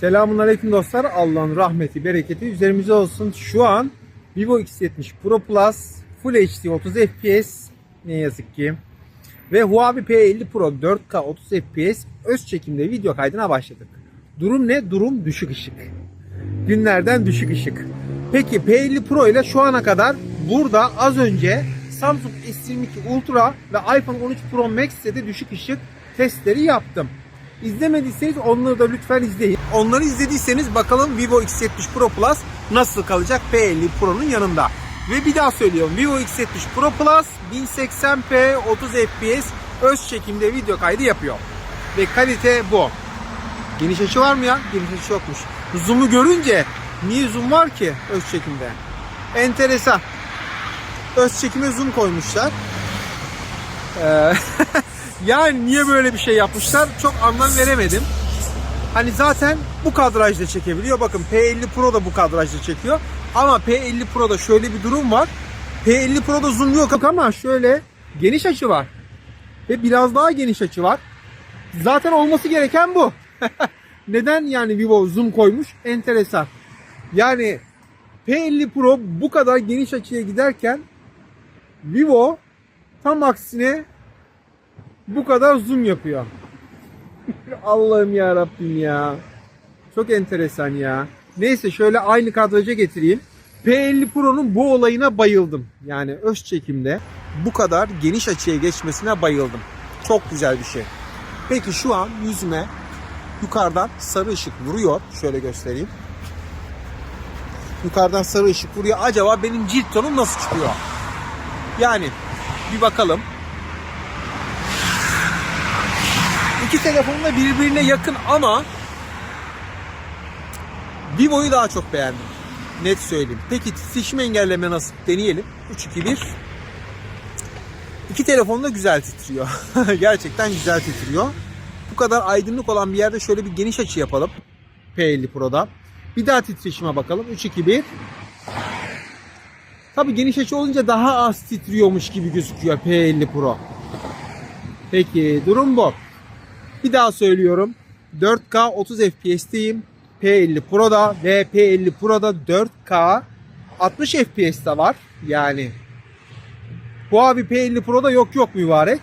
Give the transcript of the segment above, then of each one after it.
Selamun Aleyküm dostlar. Allah'ın rahmeti, bereketi üzerimize olsun. Şu an Vivo X70 Pro Plus Full HD 30 FPS ne yazık ki ve Huawei P50 Pro 4K 30 FPS öz çekimde video kaydına başladık. Durum ne? Durum düşük ışık. Günlerden düşük ışık. Peki P50 Pro ile şu ana kadar burada az önce Samsung S22 Ultra ve iPhone 13 Pro Max'te de düşük ışık testleri yaptım. İzlemediyseniz onları da lütfen izleyin. Onları izlediyseniz bakalım Vivo X70 Pro Plus nasıl kalacak P50 Pro'nun yanında. Ve bir daha söylüyorum Vivo X70 Pro Plus 1080p 30 fps öz çekimde video kaydı yapıyor. Ve kalite bu. Geniş açı var mı ya? Geniş açı yokmuş. Zoom'u görünce niye zoom var ki öz çekimde? Enteresan. Öz çekime zoom koymuşlar. Ee, yani niye böyle bir şey yapmışlar çok anlam veremedim. Hani zaten bu kadrajda çekebiliyor. Bakın P50 Pro da bu kadrajda çekiyor. Ama P50 Pro'da şöyle bir durum var. P50 Pro'da zoom yok ama şöyle geniş açı var. Ve biraz daha geniş açı var. Zaten olması gereken bu. Neden yani Vivo zoom koymuş? Enteresan. Yani P50 Pro bu kadar geniş açıya giderken Vivo tam aksine bu kadar zoom yapıyor. Allah'ım ya Rabbim ya. Çok enteresan ya. Neyse şöyle aynı kadraja getireyim. P50 Pro'nun bu olayına bayıldım. Yani öz çekimde bu kadar geniş açıya geçmesine bayıldım. Çok güzel bir şey. Peki şu an yüzüme yukarıdan sarı ışık vuruyor. Şöyle göstereyim. Yukarıdan sarı ışık vuruyor. Acaba benim cilt tonum nasıl çıkıyor? Yani bir bakalım. İki telefon da birbirine yakın ama Vivo'yu daha çok beğendim. Net söyleyeyim. Peki titreşim engelleme nasıl? Deneyelim. 3 2 1. İki telefon da güzel titriyor. Gerçekten güzel titriyor. Bu kadar aydınlık olan bir yerde şöyle bir geniş açı yapalım. P50 Pro'da. Bir daha titreşime bakalım. 3 2 1. Tabi geniş açı olunca daha az titriyormuş gibi gözüküyor P50 Pro. Peki durum bu. Bir daha söylüyorum. 4K 30 FPS'teyim. P50 Pro'da ve P50 Pro'da 4K 60 FPS de var. Yani bu abi P50 Pro'da yok yok mübarek.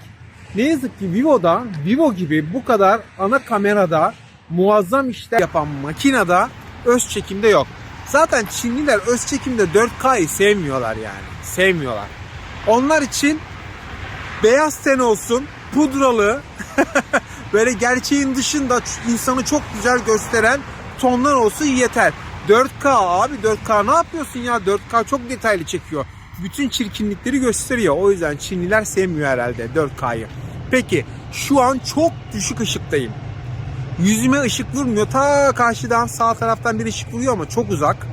Ne yazık ki Vivo'da Vivo gibi bu kadar ana kamerada muazzam işler yapan makinede öz çekimde yok. Zaten Çinliler öz çekimde 4K'yı sevmiyorlar yani. Sevmiyorlar. Onlar için beyaz ten olsun, pudralı, böyle gerçeğin dışında insanı çok güzel gösteren tonlar olsun yeter. 4K abi 4K ne yapıyorsun ya 4K çok detaylı çekiyor. Bütün çirkinlikleri gösteriyor. O yüzden Çinliler sevmiyor herhalde 4K'yı. Peki şu an çok düşük ışıktayım. Yüzüme ışık vurmuyor. Ta karşıdan sağ taraftan bir ışık vuruyor ama çok uzak.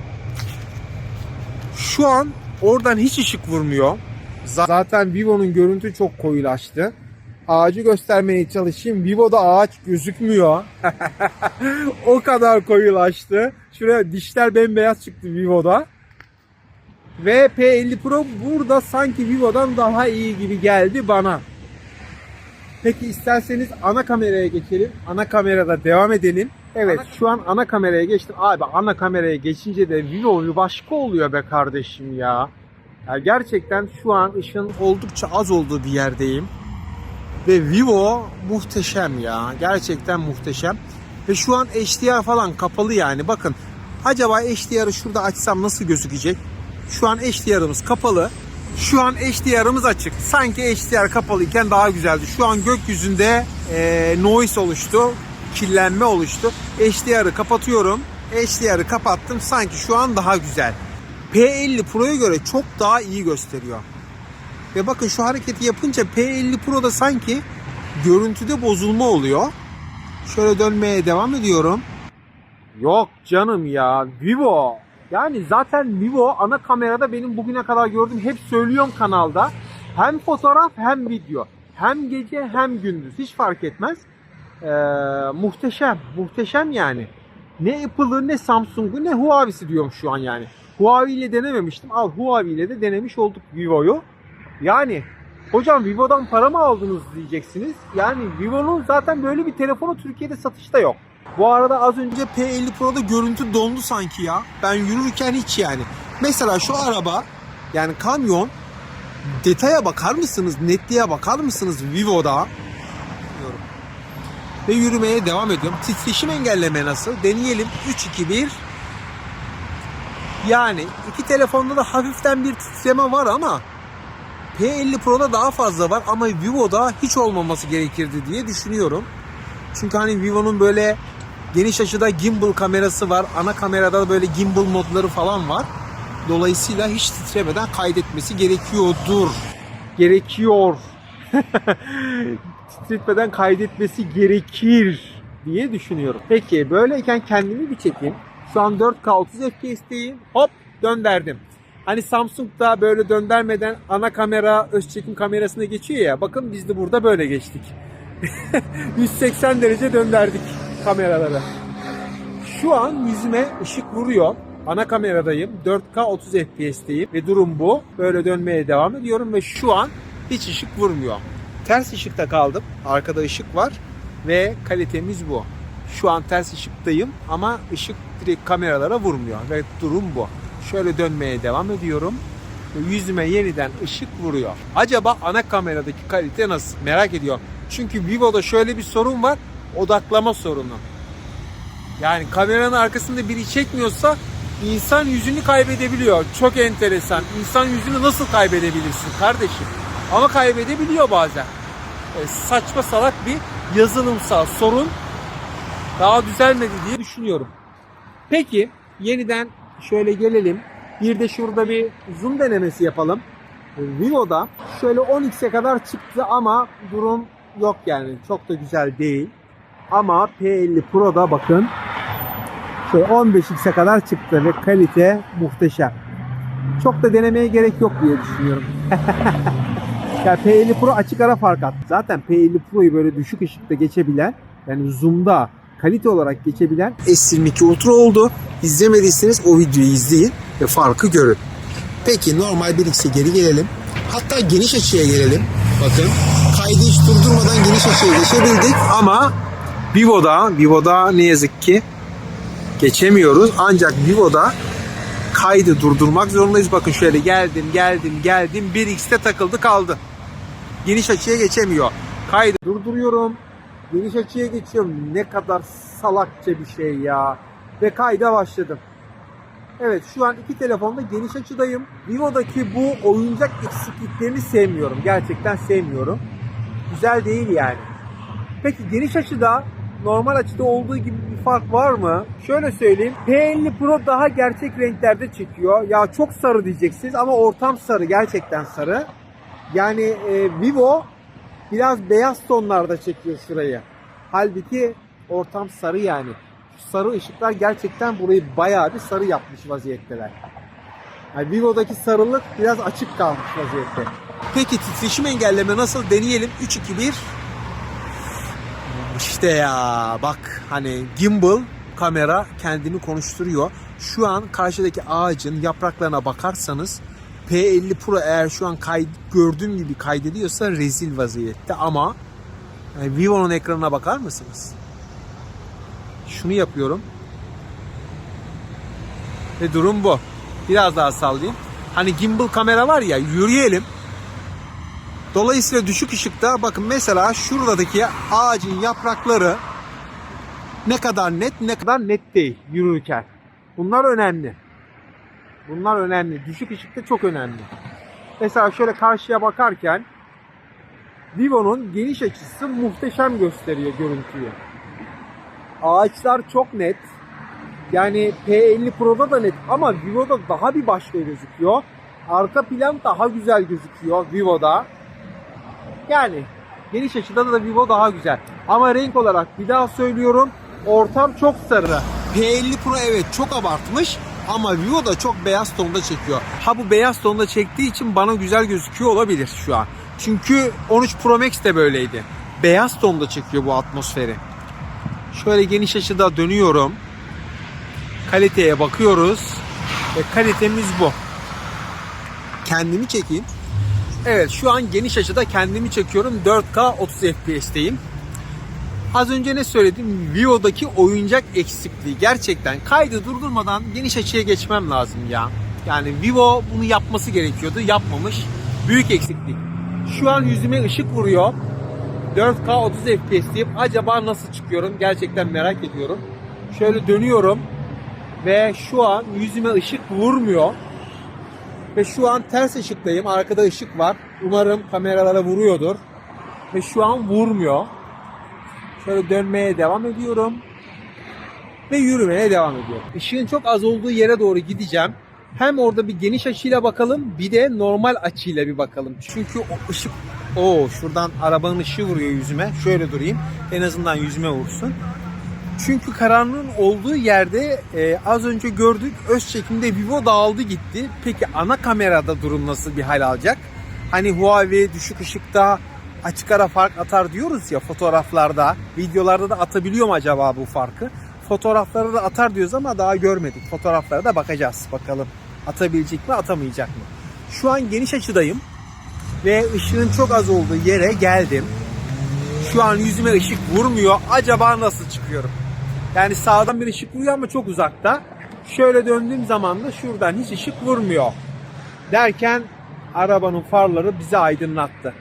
Şu an oradan hiç ışık vurmuyor. Zaten Vivo'nun görüntü çok koyulaştı. Ağacı göstermeye çalışayım. Vivo'da ağaç gözükmüyor. o kadar koyulaştı. Şuraya dişler bembeyaz çıktı Vivo'da. Ve P50 Pro burada sanki Vivo'dan daha iyi gibi geldi bana. Peki isterseniz ana kameraya geçelim. Ana kamerada devam edelim. Evet şu an ana kameraya geçtim. Abi ana kameraya geçince de Vivo bir başka oluyor be kardeşim ya. ya gerçekten şu an ışığın oldukça az olduğu bir yerdeyim. Ve Vivo muhteşem ya. Gerçekten muhteşem. Ve şu an HDR falan kapalı yani. Bakın acaba HDR'ı şurada açsam nasıl gözükecek? Şu an HDR'ımız kapalı. Şu an HDR'ımız açık. Sanki HDR kapalıyken daha güzeldi. Şu an gökyüzünde e, noise oluştu. Kirlenme oluştu. HDR'ı kapatıyorum. HDR'ı kapattım. Sanki şu an daha güzel. P50 Pro'ya göre çok daha iyi gösteriyor. Ve bakın şu hareketi yapınca P50 Pro'da sanki görüntüde bozulma oluyor. Şöyle dönmeye devam ediyorum. Yok canım ya Vivo. Yani zaten Vivo ana kamerada benim bugüne kadar gördüğüm hep söylüyorum kanalda. Hem fotoğraf hem video. Hem gece hem gündüz. Hiç fark etmez. Ee, muhteşem. Muhteşem yani. Ne Apple'ı ne Samsung'u ne Huawei'si diyorum şu an yani. Huawei ile denememiştim. Al Huawei ile de denemiş olduk Vivo'yu. Yani hocam Vivo'dan para mı aldınız diyeceksiniz. Yani Vivo'nun zaten böyle bir telefonu Türkiye'de satışta yok. Bu arada az önce P50 Pro'da görüntü dondu sanki ya. Ben yürürken hiç yani. Mesela şu araba yani kamyon detaya bakar mısınız? Netliğe bakar mısınız Vivo'da? Bilmiyorum. Ve yürümeye devam ediyorum. Titreşim engelleme nasıl? Deneyelim. 3 2 1 yani iki telefonda da hafiften bir titreme var ama P50 Pro'da daha fazla var ama Vivo'da hiç olmaması gerekirdi diye düşünüyorum. Çünkü hani Vivo'nun böyle geniş açıda gimbal kamerası var. Ana kamerada da böyle gimbal modları falan var. Dolayısıyla hiç titremeden kaydetmesi gerekiyordur. Gerekiyor. Titretmeden kaydetmesi gerekir diye düşünüyorum. Peki böyleyken kendimi bir çekeyim. Şu an 4K 30 FPS'teyim. Hop dönderdim. Hani Samsung'da böyle döndermeden ana kamera öz çekim kamerasına geçiyor ya. Bakın biz de burada böyle geçtik. 180 derece dönderdik kameraları. Şu an yüzüme ışık vuruyor. Ana kameradayım. 4K 30 FPS'teyim ve durum bu. Böyle dönmeye devam ediyorum ve şu an hiç ışık vurmuyor. Ters ışıkta kaldım. Arkada ışık var ve kalitemiz bu. Şu an ters ışıktayım ama ışık direkt kameralara vurmuyor ve durum bu. Şöyle dönmeye devam ediyorum. Yüzüme yeniden ışık vuruyor. Acaba ana kameradaki kalite nasıl? Merak ediyorum. Çünkü Vivo'da şöyle bir sorun var. Odaklama sorunu. Yani kameranın arkasında biri çekmiyorsa insan yüzünü kaybedebiliyor. Çok enteresan. İnsan yüzünü nasıl kaybedebilirsin kardeşim? Ama kaybedebiliyor bazen. E, saçma salak bir yazılımsal sorun daha düzelmedi diye düşünüyorum. Peki yeniden şöyle gelelim. Bir de şurada bir zoom denemesi yapalım. Vivo'da şöyle 10x'e kadar çıktı ama durum yok yani. Çok da güzel değil. Ama P50 Pro'da bakın şöyle 15x'e kadar çıktı ve kalite muhteşem. Çok da denemeye gerek yok diye düşünüyorum. yani P50 Pro açık ara fark attı. Zaten P50 Pro'yu böyle düşük ışıkta geçebilen yani zoom'da kalite olarak geçebilen S22 Ultra oldu. İzlemediyseniz o videoyu izleyin ve farkı görün. Peki normal 1x'e geri gelelim. Hatta geniş açıya gelelim. Bakın kaydı hiç durdurmadan geniş açıya geçebildik ama Vivo'da, Vivo'da ne yazık ki geçemiyoruz. Ancak Vivo'da kaydı durdurmak zorundayız. Bakın şöyle geldim, geldim, geldim. 1x'te takıldı kaldı. Geniş açıya geçemiyor. Kaydı durduruyorum. Geniş açıya geçiyorum. Ne kadar salakça bir şey ya. Ve kayda başladım. Evet şu an iki telefonda geniş açıdayım. Vivo'daki bu oyuncak eksikliklerini sevmiyorum. Gerçekten sevmiyorum. Güzel değil yani. Peki geniş açıda normal açıda olduğu gibi bir fark var mı? Şöyle söyleyeyim. P50 Pro daha gerçek renklerde çekiyor. Ya çok sarı diyeceksiniz ama ortam sarı. Gerçekten sarı. Yani e, Vivo biraz beyaz tonlarda çekiyor şurayı. Halbuki ortam sarı yani. Şu sarı ışıklar gerçekten burayı bayağı bir sarı yapmış vaziyetteler. Yani Vivo'daki sarılık biraz açık kalmış vaziyette. Peki titreşim engelleme nasıl deneyelim? 3 2 1 İşte ya bak hani gimbal kamera kendini konuşturuyor. Şu an karşıdaki ağacın yapraklarına bakarsanız P50 Pro eğer şu an kay, gördüğüm gibi kaydediyorsa rezil vaziyette ama yani Vivo'nun ekranına bakar mısınız? Şunu yapıyorum. Ve durum bu. Biraz daha sallayayım. Hani gimbal kamera var ya yürüyelim. Dolayısıyla düşük ışıkta bakın mesela şuradaki ağacın yaprakları ne kadar net ne kadar net değil yürürken. Bunlar önemli. Bunlar önemli. Düşük ışıkta çok önemli. Mesela şöyle karşıya bakarken Vivo'nun geniş açısı muhteşem gösteriyor görüntüyü. Ağaçlar çok net. Yani P50 Pro'da da net ama Vivo'da daha bir başka gözüküyor. Arka plan daha güzel gözüküyor Vivo'da. Yani geniş açıda da Vivo daha güzel. Ama renk olarak bir daha söylüyorum. Ortam çok sarı. P50 Pro evet çok abartmış ama Vivo da çok beyaz tonda çekiyor. Ha bu beyaz tonda çektiği için bana güzel gözüküyor olabilir şu an. Çünkü 13 Pro Max de böyleydi. Beyaz tonda çekiyor bu atmosferi. Şöyle geniş açıda dönüyorum. Kaliteye bakıyoruz. Ve kalitemiz bu. Kendimi çekeyim. Evet şu an geniş açıda kendimi çekiyorum. 4K 30 FPS'teyim. Az önce ne söyledim? Vivo'daki oyuncak eksikliği. Gerçekten kaydı durdurmadan geniş açıya geçmem lazım ya. Yani Vivo bunu yapması gerekiyordu. Yapmamış. Büyük eksiklik. Şu an yüzüme ışık vuruyor. 4K 30 FPS deyip acaba nasıl çıkıyorum? Gerçekten merak ediyorum. Şöyle dönüyorum. Ve şu an yüzüme ışık vurmuyor. Ve şu an ters ışıktayım. Arkada ışık var. Umarım kameralara vuruyordur. Ve şu an vurmuyor. Şöyle dönmeye devam ediyorum. Ve yürümeye devam ediyorum. Işığın çok az olduğu yere doğru gideceğim. Hem orada bir geniş açıyla bakalım bir de normal açıyla bir bakalım. Çünkü o ışık o şuradan arabanın ışığı vuruyor yüzüme. Şöyle durayım. En azından yüzüme vursun. Çünkü karanlığın olduğu yerde e, az önce gördük öz çekimde Vivo dağıldı gitti. Peki ana kamerada durum nasıl bir hal alacak? Hani Huawei düşük ışıkta açık ara fark atar diyoruz ya fotoğraflarda, videolarda da atabiliyor mu acaba bu farkı? Fotoğraflarda da atar diyoruz ama daha görmedik. Fotoğraflara da bakacağız bakalım. Atabilecek mi atamayacak mı? Şu an geniş açıdayım ve ışığın çok az olduğu yere geldim. Şu an yüzüme ışık vurmuyor. Acaba nasıl çıkıyorum? Yani sağdan bir ışık vuruyor ama çok uzakta. Şöyle döndüğüm zaman da şuradan hiç ışık vurmuyor. Derken arabanın farları bizi aydınlattı.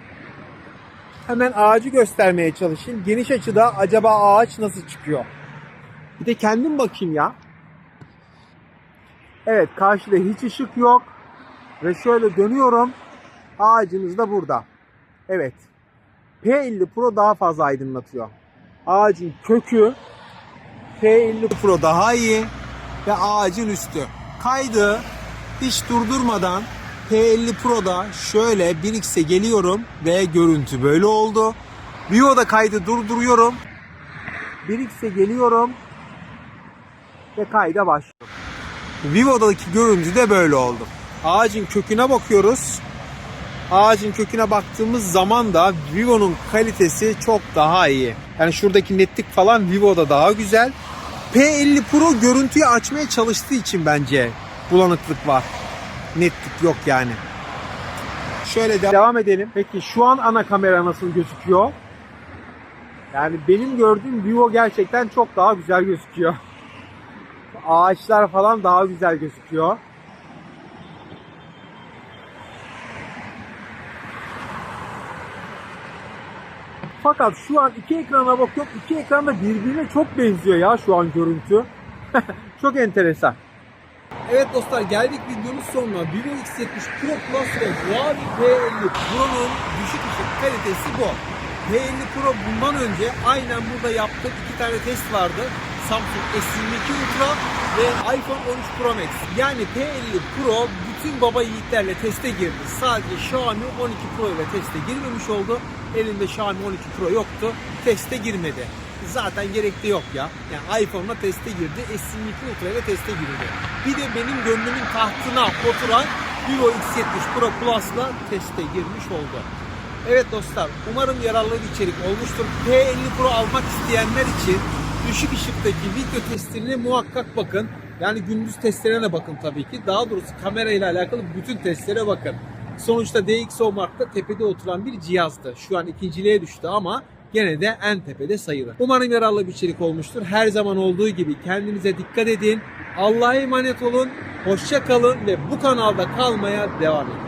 Hemen ağacı göstermeye çalışayım. Geniş açıda acaba ağaç nasıl çıkıyor? Bir de kendim bakayım ya. Evet karşıda hiç ışık yok. Ve şöyle dönüyorum. Ağacımız da burada. Evet. P50 Pro daha fazla aydınlatıyor. Ağacın kökü P50 Pro daha iyi ve ağacın üstü. Kaydı hiç durdurmadan P50 Pro'da şöyle 1x'e geliyorum ve görüntü böyle oldu. Vivo'da kaydı durduruyorum. 1x'e geliyorum ve kayda başlıyorum. Vivo'daki görüntü de böyle oldu. Ağacın köküne bakıyoruz. Ağacın köküne baktığımız zaman da Vivo'nun kalitesi çok daha iyi. Yani şuradaki netlik falan Vivo'da daha güzel. P50 Pro görüntüyü açmaya çalıştığı için bence bulanıklık var. Netlik yok yani. Şöyle de- devam edelim. Peki şu an ana kamera nasıl gözüküyor? Yani benim gördüğüm Vivo gerçekten çok daha güzel gözüküyor. Ağaçlar falan daha güzel gözüküyor. Fakat şu an iki ekrana bakıyorum. İki ekran da birbirine çok benziyor ya şu an görüntü. çok enteresan. Evet dostlar geldik videonun sonuna. Vivo X70 Pro Plus ve Huawei P50 Pro'nun düşük ışık kalitesi bu. P50 Pro bundan önce aynen burada yaptık. iki tane test vardı. Samsung S22 Ultra ve iPhone 13 Pro Max. Yani P50 Pro bütün baba yiğitlerle teste girdi. Sadece Xiaomi 12 Pro ile teste girmemiş oldu. Elinde Xiaomi 12 Pro yoktu. Teste girmedi. Zaten gerek de yok ya. Yani iPhone'la teste girdi. S22 Ultra ile teste girdi. Bir de benim gönlümün tahtına oturan Vivo X70 Pro Plus'la teste girmiş oldu. Evet dostlar umarım yararlı bir içerik olmuştur. P50 Pro almak isteyenler için düşük ışıktaki video testlerine muhakkak bakın. Yani gündüz testlerine bakın tabii ki. Daha doğrusu kamerayla alakalı bütün testlere bakın. Sonuçta DxO Mark'ta tepede oturan bir cihazdı. Şu an ikinciliğe düştü ama gene de en tepede sayılır. Umarım yararlı bir içerik olmuştur. Her zaman olduğu gibi kendinize dikkat edin. Allah'a emanet olun. Hoşça kalın ve bu kanalda kalmaya devam edin.